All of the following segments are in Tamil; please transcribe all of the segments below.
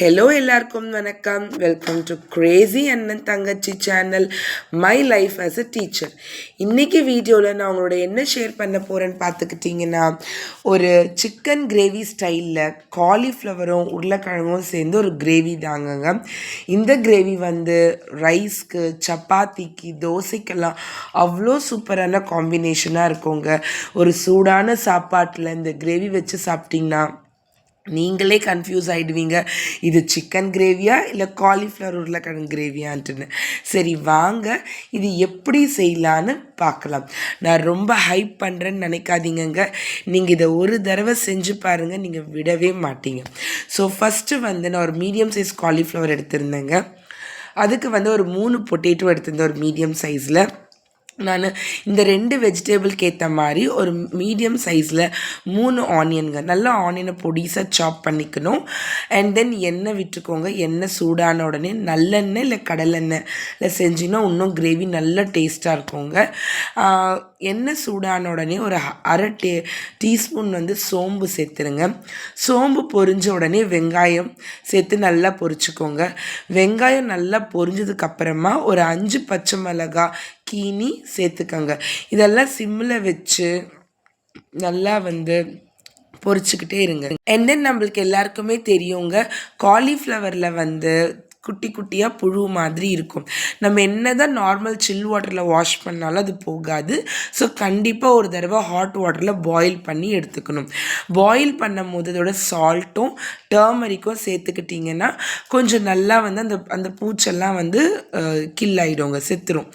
ஹலோ எல்லாருக்கும் வணக்கம். வெல்கம் டு கிரேசி அண்ணன் தங்கச்சி channel my life as a teacher இன்றைக்கி வீடியோவில் நான் உங்களோட என்ன ஷேர் பண்ண போகிறேன்னு பார்த்துக்கிட்டிங்கன்னா ஒரு சிக்கன் கிரேவி ஸ்டைலில் காலிஃப்ளவரும் உருளைக்கிழங்கும் சேர்ந்து ஒரு கிரேவி தாங்கங்க. இந்த கிரேவி வந்து ரைஸ்க்கு சப்பாத்திக்கு தோசைக்கெல்லாம் அவ்வளோ சூப்பரான காம்பினேஷனாக இருக்குங்க. ஒரு சூடான சாப்பாட்டில் இந்த கிரேவி வச்சு சாப்பிட்டிங்கன்னா நீங்களே கன்ஃபியூஸ் ஆகிடுவீங்க இது சிக்கன் கிரேவியா இல்லை காலிஃப்ளவர் உருளைக்கிழங்கு கிரேவியான்ட்டுன்னு சரி வாங்க. இது எப்படி செய்யலான்னு பார்க்கலாம். நான் ரொம்ப ஹைப் பண்ணுறேன்னு நினைக்காதீங்கங்க. நீங்கள் இதை ஒரு தடவை செஞ்சு பாருங்கள் நீங்கள் விடவே மாட்டீங்க. ஸோ ஃபஸ்ட்டு வந்து நான் ஒரு மீடியம் சைஸ் காலிஃப்ளவர் எடுத்திருந்தேங்க. அதுக்கு வந்து ஒரு மூணு பொட்டேட்டோ எடுத்திருந்தேன் ஒரு மீடியம் சைஸில் நான் இந்த ரெண்டு வெஜிடபிள்க்கு ஏற்ற மாதிரி ஒரு மீடியம் சைஸில் மூணு ஆனியனுங்க நல்லா ஆனியனை பொடிசாக சாப் பண்ணிக்கணும். அண்ட் தென் எண்ணெய் விட்டுக்கோங்க. எண்ணெய் சூடான உடனே நல்லெண்ணெய் இல்லை கடலெண்ணெயில் செஞ்சிங்கன்னா இன்னும் கிரேவி நல்ல டேஸ்ட்டாக இருக்குங்க. எண்ணெய் சூடான உடனே ஒரு அரை டே டீஸ்பூன் வந்து சோம்பு சேர்த்துருங்க. சோம்பு பொரிஞ்ச உடனே வெங்காயம் சேர்த்து நல்லா பொரிச்சுக்கோங்க. வெங்காயம் நல்லா பொரிஞ்சதுக்கப்புறமா ஒரு அஞ்சு பச்சை மிளகாய் கீனி சேர்த்துக்கோங்க. இதெல்லாம் சிம்மில் வச்சு நல்லா வந்து பொரிச்சுக்கிட்டே இருங்க. அண்ட் தென் நம்மளுக்கு எல்லாருக்குமே தெரியுங்க காலிஃப்ளவரில் வந்து குட்டி குட்டியாக புழு மாதிரி இருக்கும். நம்ம என்ன தான் நார்மல் சில் வாட்டரில் வாஷ் பண்ணாலும் அது போகாது. ஸோ கண்டிப்பாக ஒரு தடவை ஹாட் வாட்டரில் பாயில் பண்ணி எடுத்துக்கணும். பாயில் பண்ணும் போது அதோட சால்ட்டும் டர்மரிக்கும் சேர்த்துக்கிட்டிங்கன்னா கொஞ்சம் நல்லா வந்து அந்த அந்த பூச்செல்லாம் வந்து கில் ஆகிடுங்க செத்துரும்.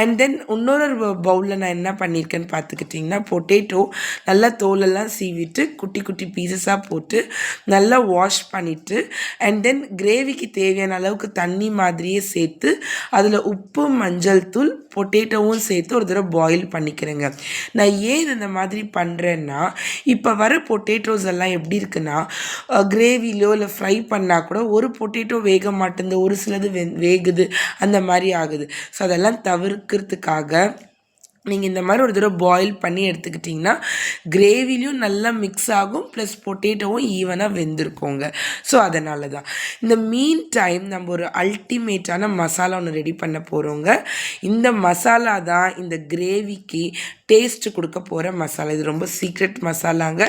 அண்ட் தென் இன்னொரு பவுலில் நான் என்ன பண்ணியிருக்கேன்னு பார்த்துக்கிட்டிங்கன்னா பொட்டேட்டோ நல்லா தோலெல்லாம் சீவிட்டு குட்டி குட்டி பீசஸாக போட்டு நல்லா வாஷ் பண்ணிவிட்டு அண்ட் தென் கிரேவிக்கு தேவையான அளவுக்கு தண்ணி மாதிரியே சேர்த்து அதில் உப்பு மஞ்சள் தூள் பொட்டேட்டோவும் சேர்த்து ஒரு தடவை பாயில் பண்ணிக்கிறேங்க. நான் ஏன் இந்த மாதிரி பண்ணுறேன்னா இப்போ வர பொட்டேட்டோஸ் எல்லாம் எப்படி இருக்குன்னா கிரேவிலையோ இல்லை ஃப்ரை பண்ணால் கூட ஒரு பொட்டேட்டோ வேக மாட்டேங்குது ஒரு சிலது வெ வேகுது அந்த மாதிரி ஆகுது. ஸோ அதெல்லாம் தவிர்க்கிறதுக்காக நீங்கள் இந்த மாதிரி ஒரு தடவை பாயில் பண்ணி எடுத்துக்கிட்டிங்கன்னா கிரேவிலையும் நல்லா மிக்ஸ் ஆகும் ப்ளஸ் பொட்டேட்டோவும் ஈவனாக வெந்திருக்கோங்க. ஸோ அதனால தான் இந்த மீன் டைம் நம்ம ஒரு அல்டிமேட்டான மசாலா ஒன்று ரெடி பண்ண போகிறோங்க இந்த மசாலா தான் இந்த கிரேவிக்கு டேஸ்ட்டு கொடுக்க போகிற மசாலா இது ரொம்ப சீக்ரெட் மசாலாங்க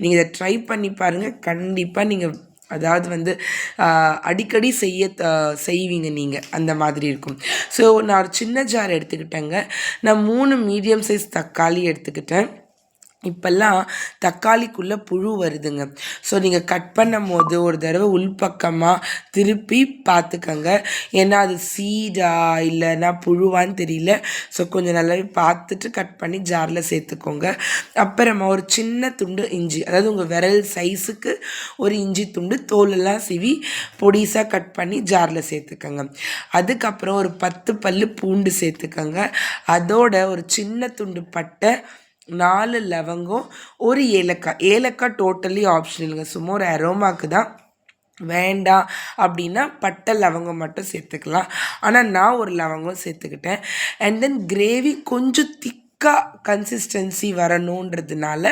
நீங்கள் இதை ட்ரை பண்ணி பாருங்கள் கண்டிப்பாக நீங்கள் அதாவது வந்து அடிக்கடி செய்ய செய்வீங்க நீங்கள் அந்த மாதிரி இருக்கும். ஸோ நான் ஒரு சின்ன ஜார் எடுத்துக்கிட்டேங்க. நான் மூணு மீடியம் சைஸ் தக்காளி எடுத்துக்கிட்டேன். இப்போல்லாம் தக்காளிக்குள்ளே புழு வருதுங்க. ஸோ நீங்கள் கட் பண்ணும் போது ஒரு தடவை உள்பக்கமாக திருப்பி பார்த்துக்கங்க ஏன்னா அது சீடா இல்லைன்னா புழுவான்னு தெரியல. ஸோ கொஞ்சம் நல்லாவே பார்த்துட்டு கட் பண்ணி ஜாரில் சேர்த்துக்கோங்க. அப்புறமா ஒரு சின்ன துண்டு இஞ்சி அதாவது உங்கள் விரல் சைஸுக்கு ஒரு இஞ்சி துண்டு தோலெல்லாம் சிவி பொடிசாக கட் பண்ணி ஜாரில் சேர்த்துக்கோங்க. அதுக்கப்புறம் ஒரு பத்து பல் பூண்டு சேர்த்துக்கோங்க. அதோட ஒரு சின்ன துண்டு பட்டை நாலு லவங்கம் ஒரு ஏலக்காய். ஏலக்காய் டோட்டலி ஆப்ஷனலுங்க சும்மா ஒரு அரோமாக்கு தான். வேண்டாம் அப்படின்னா பட்டை லவங்கம் மட்டும் சேர்த்துக்கலாம். ஆனால் நான் ஒரு லவங்கம் சேர்த்துக்கிட்டேன். அண்ட் தென் கிரேவி கொஞ்சம் திக்காக கன்சிஸ்டன்சி வரணுன்றதுனால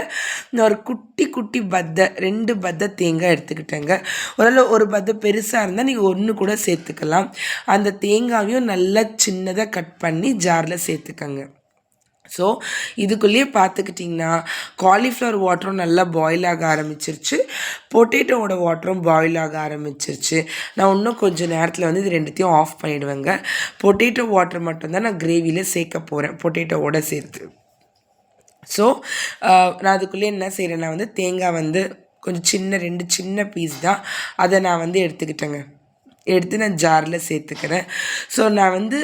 நான் ஒரு குட்டி குட்டி பத்தை ரெண்டு பத்தை தேங்காய் எடுத்துக்கிட்டேங்க. ஒரு ஒரு பத்தை பெருசாக இருந்தால் நீங்கள் ஒன்று கூட சேர்த்துக்கலாம். அந்த தேங்காயும் நல்லா சின்னதாக கட் பண்ணி ஜாரில் சேர்த்துக்கங்க. ஸோ இதுக்குள்ளேயே பார்த்துக்கிட்டிங்கன்னா காலிஃப்ளவர் வாட்டரும் நல்லா பாயில் ஆக ஆரம்பிச்சிருச்சு. பொட்டேட்டோவோட வாட்டரும் பாயில் ஆக ஆரம்பிச்சிருச்சு. நான் இன்னும் கொஞ்சம் நேரத்தில் வந்து இது ரெண்டுத்தையும் ஆஃப் பண்ணிவிடுவேங்க பொட்டேட்டோ வாட்டர் மட்டும்தான் நான் கிரேவியில் சேர்க்க போகிறேன் பொட்டேட்டோவோட சேர்த்து. ஸோ நான் அதுக்குள்ளே என்ன செய்கிறேன்னா வந்து தேங்காய் வந்து கொஞ்சம் சின்ன ரெண்டு சின்ன பீஸ் தான். அதை நான் வந்து எடுத்துக்கிட்டேங்க. எடுத்து நான் ஜாரில் சேர்த்துக்கிறேன். ஸோ நான் வந்து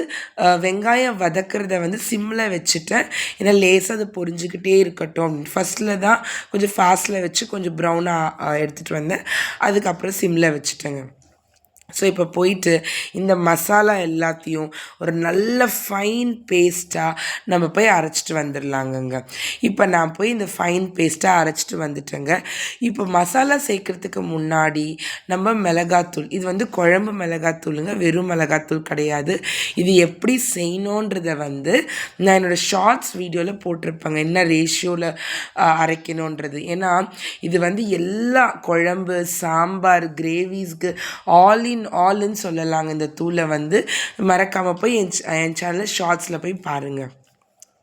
வெங்காயம் வதக்கிறத வந்து சிம்மில் வச்சுட்டேன். ஏன்னா லேசாக அது பொரிஞ்சுக்கிட்டே இருக்கட்டும். ஃபஸ்ட்டில் தான் கொஞ்சம் ஃபாஸ்ட்டில் வச்சு கொஞ்சம் ப்ரௌனாக எடுத்துகிட்டு வந்தேன். அதுக்கப்புறம் சிம்மில் வச்சுட்டேங்க. ஸோ இப்போ போயிட்டு இந்த மசாலா எல்லாத்தையும் ஒரு நல்ல ஃபைன் பேஸ்ட்டாக நம்ம போய் அரைச்சிட்டு வந்துடலாங்கங்க இப்போ நான் போய் இந்த ஃபைன் பேஸ்ட்டாக அரைச்சிட்டு வந்துட்டேங்க. இப்போ மசாலா சேர்க்குறதுக்கு முன்னாடி நம்ம மிளகாத்தூள் இது வந்து குழம்பு மிளகாத்தூளுங்க வெறும் மிளகாத்தூள் கிடையாது. இது எப்படி செய்யணுன்றதை வந்து நான் என்னோடய ஷார்ட்ஸ் வீடியோவில் போட்டிருப்பேங்க. என்ன ரேஷியோவில் அரைக்கணுன்றது. ஏன்னா இது வந்து எல்லா குழம்பு சாம்பார் கிரேவிஸ்க்கு ஆல் இன் இன் ஆல்னு சொல்லலாங்க. இந்த தூளை வந்து மறக்காமல் போய் என் என் சேனலில் ஷார்ட்ஸில் போய் பாருங்கள்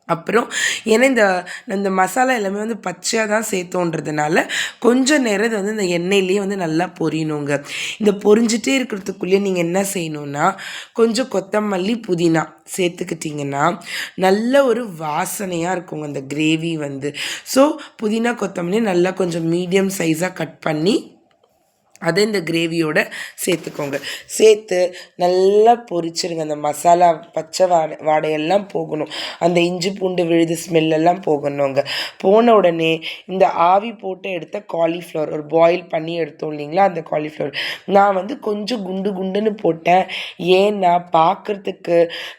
அப்புறம் ஏன்னா இந்த இந்த மசாலா எல்லாமே வந்து பச்சையாக தான் சேர்த்தோன்றதுனால கொஞ்சம் நேரம் இது வந்து இந்த எண்ணெயிலேயே வந்து நல்லா பொரியணுங்க. இந்த பொரிஞ்சிட்டே இருக்கிறதுக்குள்ளேயே நீங்கள் என்ன செய்யணுன்னா கொஞ்சம் கொத்தமல்லி புதினா சேர்த்துக்கிட்டிங்கன்னா நல்ல ஒரு வாசனையாக இருக்குங்க அந்த கிரேவி வந்து. ஸோ புதினா கொத்தமல்லி நல்லா கொஞ்சம் மீடியம் சைஸாக கட் பண்ணி அதை இந்த கிரேவியோட சேர்த்துக்கோங்க. சேர்த்து நல்லா பொரிச்சிருங்க. அந்த மசாலா பச்சை வாடை வாடையெல்லாம் போகணும். அந்த இஞ்சி பூண்டு விழுது ஸ்மெல்லெல்லாம் போகணுங்க. போன உடனே இந்த ஆவி போட்டு எடுத்த காலிஃப்ளவர் ஒரு பாயில் பண்ணி எடுத்தோம் இல்லைங்களா அந்த காலிஃப்ளவர் நான் வந்து கொஞ்சம் குண்டு குண்டுன்னு போட்டேன். ஏன்னா பார்க்குறதுக்கு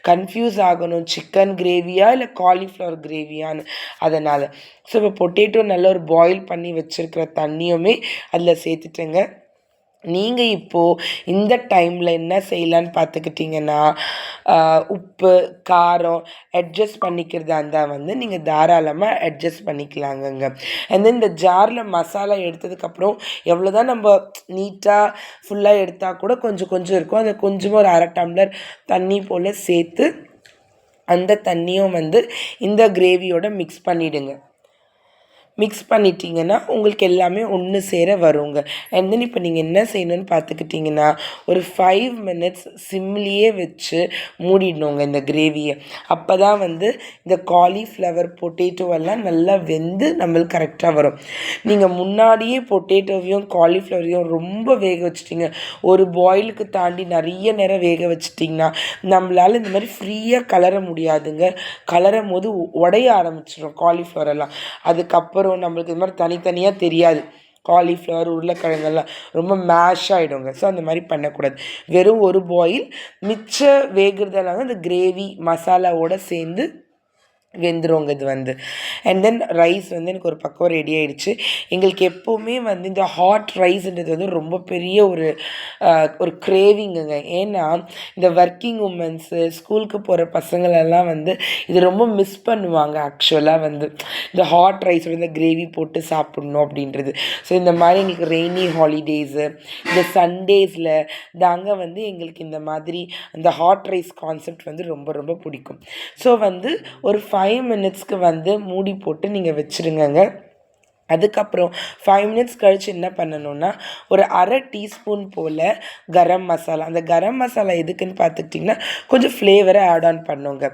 கன்ஃபியூஸ் ஆகணும். சிக்கன் கிரேவியா இல்லை காலிஃப்ளவர் கிரேவியான்னு அதனால். ஸோ இப்போ பொட்டேட்டோ நல்ல ஒரு பாயில் பண்ணி வச்சுருக்கிற தண்ணியுமே அதில் சேர்த்துட்டேங்க. நீங்கள் இப்போது இந்த டைமில் என்ன செய்யலான்னு பார்த்துக்கிட்டிங்கன்னா உப்பு காரம் அட்ஜஸ்ட் பண்ணிக்கிறதா இருந்தால் வந்து நீங்கள் தாராளமாக அட்ஜஸ்ட் பண்ணிக்கலாங்கங்க. அண்ட் தென் இந்த ஜாரில் மசாலா எடுத்ததுக்கப்புறம் எவ்வளோ தான் நம்ம நீட்டாக ஃபுல்லாக எடுத்தால் கூட கொஞ்சம் கொஞ்சம் இருக்கும். அதை கொஞ்சமாக ஒரு அரை டம்ளர் தண்ணி போல் சேர்த்து அந்த தண்ணியும் வந்து இந்த கிரேவியோட மிக்ஸ் பண்ணிவிடுங்க மிக்ஸ் பண்ணிட்டீங்கன்னா உங்களுக்கு எல்லாமே ஒன்று சேர வருங்க. அண்ட் தென் இப்போ நீங்கள் என்ன செய்யணும்னு பார்த்துக்கிட்டிங்கன்னா ஒரு ஃபைவ் மினிட்ஸ் சிம்லேயே வச்சு மூடிடணுங்க இந்த கிரேவியை அப்போ தான் வந்து இந்த காலிஃப்ளவர் பொட்டேட்டோவெல்லாம் நல்லா வெந்து நம்மளுக்கு கரெக்டாக வரும். நீங்கள் முன்னாடியே பொட்டேட்டோவையும் காலிஃப்ளவரையும் ரொம்ப வேக வச்சிட்டிங்க. ஒரு பாயிலுக்கு தாண்டி நிறைய நேரம் வேக வச்சிட்டிங்கன்னா நம்மளால் இந்த மாதிரி ஃப்ரீயாக கலர முடியாதுங்க. கலரும் போது உடைய ஆரம்பிச்சிடும் காலிஃப்ளவர் எல்லாம். அதுக்கப்புறம் வரும் நம்மளுக்கு இது மாதிரி தனித்தனியாக தெரியாது. காலிஃப்ளவர் உருளைக்கிழங்கெல்லாம் ரொம்ப மேஷ் ஆகிடுங்க ஸோ அந்த மாதிரி பண்ணக்கூடாது. வெறும் ஒரு பாயில் மிச்ச வேகிறதெல்லாம் அந்த கிரேவி மசாலாவோடு சேர்ந்து வெந்துருங்க இது வந்து. அண்ட் தென் ரைஸ் வந்து எனக்கு ஒரு பக்கம் ரெடி ஆகிடுச்சு எங்களுக்கு எப்போவுமே வந்து இந்த ஹாட் ரைஸ்ன்றது வந்து ரொம்ப பெரிய ஒரு ஒரு கிரேவிங்குங்க ஏன்னா இந்த ஒர்க்கிங் உமன்ஸு ஸ்கூலுக்கு போகிற பசங்களெல்லாம் வந்து இது ரொம்ப மிஸ் பண்ணுவாங்க ஆக்சுவலாக வந்து. இந்த ஹாட் ரைஸ் இந்த கிரேவி போட்டு சாப்பிட்ணும் அப்படின்றது. ஸோ இந்த மாதிரி எங்களுக்கு ரெய்னி ஹாலிடேஸு இந்த சண்டேஸில் தாங்க வந்து எங்களுக்கு இந்த மாதிரி அந்த ஹாட் ரைஸ் கான்செப்ட் வந்து ரொம்ப ரொம்ப பிடிக்கும். ஸோ வந்து ஒரு ஃப ஃபைவ் மினிட்ஸ்க்கு வந்து மூடி போட்டு நீங்கள் வச்சுருங்கங்க. அதுக்கப்புறம் ஃபைவ் மினிட்ஸ் கழித்து என்ன பண்ணணும்னா ஒரு அரை டீஸ்பூன் போல் கரம் மசாலா. அந்த கரம் மசாலா எதுக்குன்னு பார்த்துக்கிட்டிங்கன்னா கொஞ்சம் ஃப்ளேவரை ஆட் ஆன் பண்ணுங்க.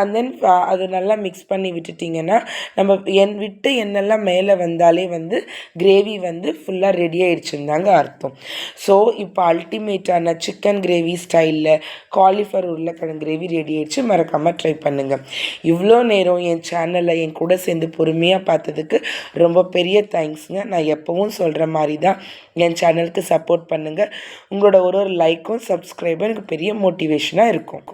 அண்ட் தென் அது நல்லா மிக்ஸ் பண்ணி விட்டுட்டிங்கன்னா நம்ம என் விட்டு எண்ணெல்லாம் மேலே வந்தாலே வந்து கிரேவி வந்து ஃபுல்லாக ரெடி ஆயிடுச்சுன்னு அர்த்தம். ஸோ இப்போ அல்டிமேட்டான சிக்கன் கிரேவி ஸ்டைலில் காலிஃபர் உருளைக்கிழங்கு கிரேவி ரெடி ஆயிடுச்சு. மறக்காமல் ட்ரை பண்ணுங்கள் இவ்வளோ நேரம் என் சேனலில் என் கூட சேர்ந்து பொறுமையாக பார்த்ததுக்கு ரொம்ப பெரிய தேங்க்ஸுங்க நான் எப்போவும் சொல்கிற மாதிரி தான் என் சேனலுக்கு சப்போர்ட் பண்ணுங்கள் உங்களோட ஒரு ஒரு லைக்கும் சப்ஸ்கிரைபும் எனக்கு பெரிய மோட்டிவேஷனாக இருக்கும்.